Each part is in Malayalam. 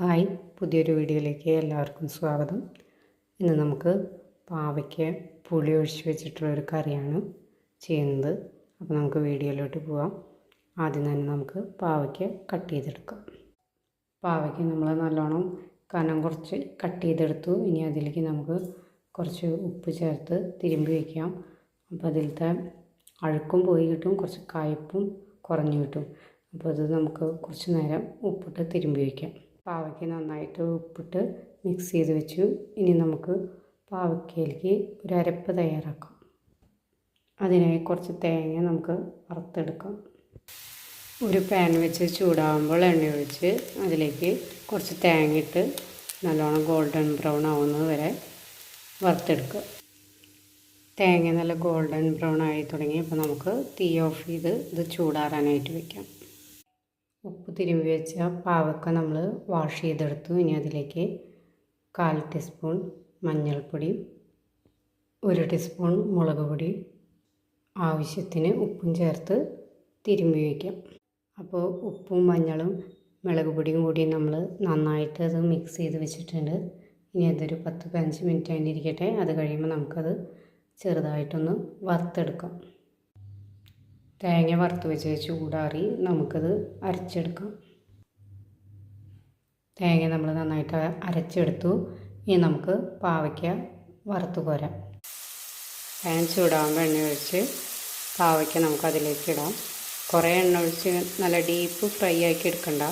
ഹായ് പുതിയൊരു വീഡിയോയിലേക്ക് എല്ലാവർക്കും സ്വാഗതം. ഇന്ന് നമുക്ക് പാവയ്ക്ക് പുളി ഒഴിച്ച് വെച്ചിട്ടുള്ള ഒരു കറിയാണ് ചെയ്യുന്നത്. അപ്പോൾ നമുക്ക് വീഡിയോയിലോട്ട് പോവാം. ആദ്യം തന്നെ നമുക്ക് പാവയ്ക്ക് കട്ട് ചെയ്തെടുക്കാം. പാവയ്ക്ക് നമ്മൾ നല്ലോണം കനം കുറച്ച് കട്ട് ചെയ്തെടുത്തു. ഇനി അതിലേക്ക് നമുക്ക് കുറച്ച് ഉപ്പ് ചേർത്ത് തിരുമ്പി വയ്ക്കാം. അപ്പോൾ അതിലത്തെ അഴുക്കും പോയി കിട്ടും കുറച്ച് കയ്പ്പും കുറഞ്ഞു കിട്ടും. അപ്പോൾ അത് നമുക്ക് കുറച്ച് നേരം ഉപ്പിട്ട് തിരുമ്പി വയ്ക്കാം. പാവയ്ക്ക് നന്നായിട്ട് ഉപ്പിട്ട് മിക്സ് ചെയ്ത് വെച്ചു. ഇനി നമുക്ക് പാവയ്ക്കയിലേക്ക് ഒരു അരപ്പ് തയ്യാറാക്കാം. അതിനായി കുറച്ച് തേങ്ങ നമുക്ക് വറുത്തെടുക്കാം. ഒരു പാൻ വെച്ച് ചൂടാകുമ്പോൾ എണ്ണ ഒഴിച്ച് അതിലേക്ക് കുറച്ച് തേങ്ങ ഇട്ട് നല്ലോണം ഗോൾഡൻ ബ്രൗൺ ആവുന്നത് വരെ വറുത്തെടുക്കുക. തേങ്ങ നല്ല ഗോൾഡൻ ബ്രൗൺ ആയി തുടങ്ങി അപ്പോൾ നമുക്ക് തീ ഓഫ് ചെയ്ത് ഇത് ചൂടാറാനായിട്ട് വെക്കാം. ഉപ്പ് തിരുമ്പി വെച്ച പാവക്ക നമ്മൾ വാഷ് ചെയ്തെടുത്തു. ഇനി അതിലേക്ക് കാൽ ടീസ്പൂൺ മഞ്ഞൾപ്പൊടി ഒരു ടീസ്പൂൺ മുളക് പൊടി ആവശ്യത്തിന് ഉപ്പും ചേർത്ത് തിരുമ്പി വയ്ക്കാം അപ്പോൾ ഉപ്പും മഞ്ഞളും മുളക് പൊടിയും കൂടി നമ്മൾ നന്നായിട്ട് അത് മിക്സ് ചെയ്ത് വെച്ചിട്ടുണ്ട്. ഇനി അതൊരു പത്ത് പതിനഞ്ച് മിനിറ്റ് അതിന് ഇരിക്കട്ടെ. അത് കഴിയുമ്പോൾ നമുക്കത് ചെറുതായിട്ടൊന്ന് വറുത്തെടുക്കാം. തേങ്ങ വറുത്ത് വെച്ച് ചൂടാറി നമുക്കത് അരച്ചെടുക്കാം. തേങ്ങ നമ്മൾ നന്നായിട്ട് അരച്ചെടുത്തു. ഇനി നമുക്ക് പാവയ്ക്ക വറുത്ത് കോരാം. പാൻ ചൂടാകുമ്പോൾ എണ്ണ ഒഴിച്ച് പാവയ്ക്ക നമുക്ക് അതിലേക്ക് ഇടാം. കുറേ എണ്ണ ഒഴിച്ച് നല്ല ഡീപ്പ് ഫ്രൈ ആക്കി എടുക്കണ്ട.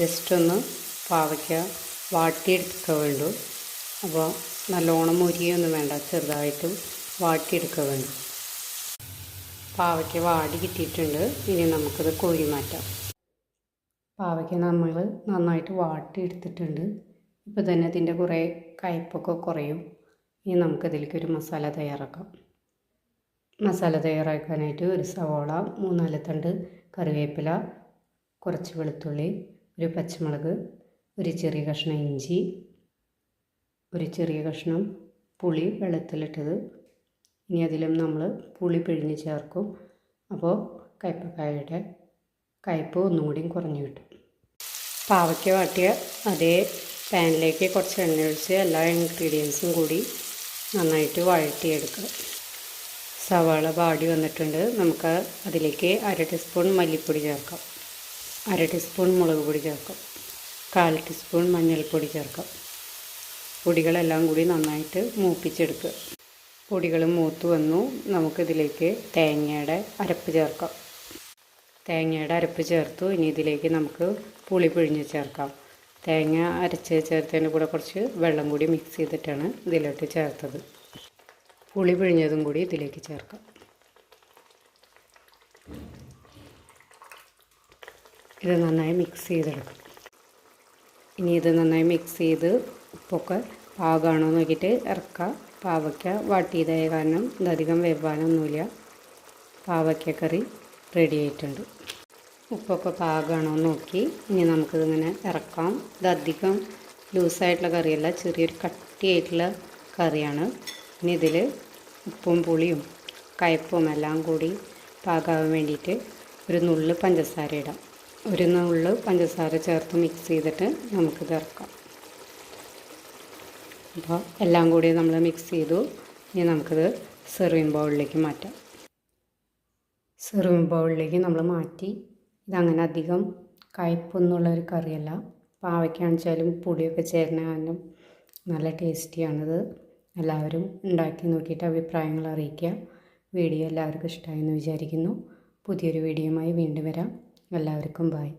ജസ്റ്റ് ഒന്ന് പാവയ്ക്ക വാട്ടിയെടുക്കുക വേണ്ടു. അപ്പോൾ നല്ലോണം മുരിയൊന്നും വേണ്ട ചെറുതായിട്ട് വാട്ടിയെടുക്കുക വേണ്ടു. പാവയ്ക്ക വാടി കിട്ടിയിട്ടുണ്ട്. ഇനി നമുക്കത് കോരി മാറ്റാം. പാവയ്ക്ക നമ്മൾ നന്നായിട്ട് വാട്ടി എടുത്തിട്ടുണ്ട്. ഇപ്പോൾ തന്നെ അതിന്റെ കുറേ കയ്പ്പൊക്കെ കുറയും. ഇനി നമുക്കതിലേക്ക് ഒരു മസാല തയ്യാറാക്കാം. മസാല തയ്യാറാക്കാനായിട്ട് ഒരു സവോള മൂന്നാൽ തണ്ട് കറിവേപ്പില കുറച്ച് വെളുത്തുള്ളി ഒരു പച്ചമുളക് ഒരു ചെറിയ കഷ്ണം ഇഞ്ചി ഒരു ചെറിയ കഷ്ണം പുളി വെള്ളത്തിലിട്ടത് ഇനി അതിലും നമ്മൾ പുളി പിഴിഞ്ഞ് ചേർക്കും. അപ്പോൾ കയ്പക്കായുടെ കയ്പ് ഒന്നും കൂടിയും കുറഞ്ഞു കിട്ടും. പാവയ്ക്ക വാട്ടിയ അതേ പാനിലേക്ക് കുറച്ച് എണ്ണ ഒഴിച്ച് എല്ലാ ഇൻഗ്രീഡിയൻസും കൂടി നന്നായിട്ട് വഴറ്റിയെടുക്കുക. സവാള വാടി വന്നിട്ടുണ്ട്. നമുക്ക് അതിലേക്ക് അര ടീസ്പൂൺ മല്ലിപ്പൊടി ചേർക്കാം. അര ടീസ്പൂൺ മുളക് പൊടി ചേർക്കാം. കാൽ ടീസ്പൂൺ മഞ്ഞൾപ്പൊടി ചേർക്കാം. പൊടികളെല്ലാം കൂടി നന്നായിട്ട് മൂപ്പിച്ചെടുക്കുക. പൊടികൾ മൂത്ത് വന്നു. നമുക്കിതിലേക്ക് തേങ്ങയുടെ അരപ്പ് ചേർക്കാം. തേങ്ങയുടെ അരപ്പ് ചേർത്തു. ഇനി ഇതിലേക്ക് നമുക്ക് പുളി പിഴിഞ്ഞ് ചേർക്കാം. തേങ്ങ അരച്ച് ചേർത്തതിന്റെ കൂടെ കുറച്ച് വെള്ളം കൂടി മിക്സ് ചെയ്തിട്ടാണ് ഇതിലോട്ട് ചേർത്തത്. പുളി പിഴിഞ്ഞതും കൂടി ഇതിലേക്ക് ചേർക്കാം. ഇത് നന്നായി മിക്സ് ചെയ്തെടുക്കും. ഇനി ഇത് നന്നായി മിക്സ് ചെയ്ത് ഉപ്പൊക്കെ പാകമാണോ നോക്കിയിട്ട് ഇറക്കുക. പാവയ്ക്ക വാട്ടിയതായ കാരണം ഇതധികം വെവ്വാനൊന്നുമില്ല പാവയ്ക്ക കറി റെഡി ആയിട്ടുണ്ട്. ഉപ്പൊക്കെ പാകമാണോ നോക്കി. ഇനി നമുക്കിതിങ്ങനെ ഇറക്കാം. ഇതധികം ലൂസായിട്ടുള്ള കറിയല്ല ചെറിയൊരു കട്ടിയായിട്ടുള്ള കറിയാണ്. ഇനി ഇതിൽ ഉപ്പും പുളിയും കയ്പ്പും എല്ലാം കൂടി പാകാവാൻ വേണ്ടിയിട്ട് ഒരു നുള്ള് പഞ്ചസാര ഇടാം. ഒരു നുള്ള് പഞ്ചസാര ചേർത്ത് മിക്സ് ചെയ്തിട്ട് നമുക്കിത് ഇറക്കാം. അപ്പോൾ എല്ലാം കൂടി നമ്മൾ മിക്സ് ചെയ്തു. ഇനി നമുക്കിത് സെർവിങ് ബൗളിലേക്ക് മാറ്റാം. സെർവിങ് ബൗളിലേക്ക് നമ്മൾ മാറ്റി. ഇതങ്ങനെ അധികം കയ്പൊന്നുള്ള ഒരു കറിയല്ല. പാവയ്ക്കാണെച്ചാലും പൊടിയൊക്കെ കാരണം നല്ല ടേസ്റ്റിയാണിത് എല്ലാവരും ഉണ്ടാക്കി നോക്കിയിട്ട് അഭിപ്രായങ്ങൾ അറിയിക്കുക. വീഡിയോ എല്ലാവർക്കും ഇഷ്ടമായെന്ന് വിചാരിക്കുന്നു. പുതിയൊരു വീഡിയോയുമായി വീണ്ടും വരാം. എല്ലാവർക്കും ബായ്